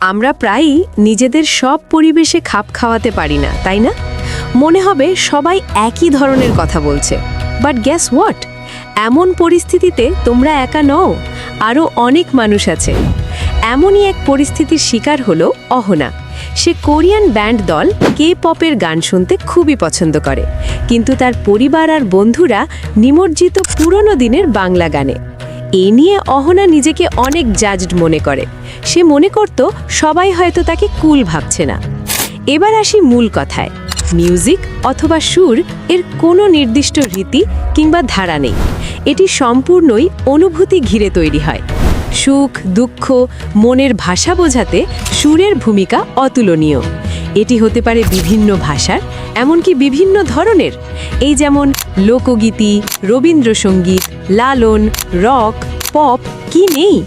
আমরা প্রায়ই নিজেদের সব পরিবেশে খাপ খাওয়াতে পারি না, তাই না? মনে হবে সবাই একই ধরনের কথা বলছে। বাট গ্যাস হোয়াট এমন পরিস্থিতিতে তোমরা একা নও আরও অনেক মানুষ আছে। এমনই এক পরিস্থিতির শিকার হলো অহনা। সে কোরিয়ান ব্যান্ড দল কে পপের গান শুনতে খুবই পছন্দ করে। কিন্তু তার পরিবার আর বন্ধুরা নিমজ্জিত পুরনো দিনের বাংলা গানে। এ নিয়ে অহনা নিজেকে অনেক জাজড মনে করে। সে মনে করত সবাই হয়তো তাকে কুল ভাবছে না। এবার আসি মূল কথায়। মিউজিক অথবা সুর এর কোনো নির্দিষ্ট রীতি কিংবা ধারা নেই। এটি সম্পূর্ণই অনুভূতি ঘিরে তৈরি হয়। সুখ, দুঃখ, মনের ভাষা বোঝাতে সুরের ভূমিকা অতুলনীয়। এটি হতে পারে বিভিন্ন ভাষার, এমনকি বিভিন্ন ধরনের। এই যেমন লোকগীতি, রবীন্দ্রসঙ্গীত লালন, রক, পপ, কি নেই?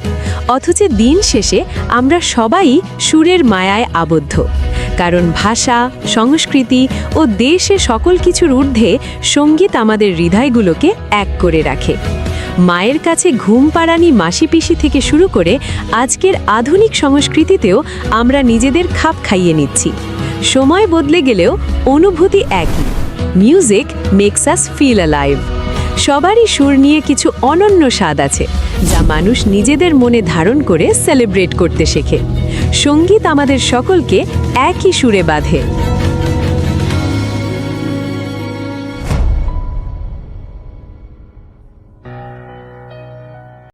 অথচ দিন শেষে আমরা সবাই সুরের মায়ায় আবদ্ধ। কারণ ভাষা, সংস্কৃতি ও দেশে সকল কিছুর ঊর্ধ্বে সংগীত আমাদের হৃদয়গুলোকে এক করে রাখে। মায়ের কাছে ঘুম পাড়ানি মাসি পিসি থেকে শুরু করে আজকের আধুনিক সংস্কৃতিতেও আমরা নিজেদের খাপ খাইয়ে নিচ্ছি। সময় বদলে গেলেও অনুভূতি একই। Music makes us feel alive সবারই সুর নিয়ে কিছু অনন্য স্বাদ আছে, যা মানুষ নিজেদের মনে ধারণ করে সেলিব্রেট করতে শেখে। সংগীত আমাদের সকলকে একই সুরে বাঁধে।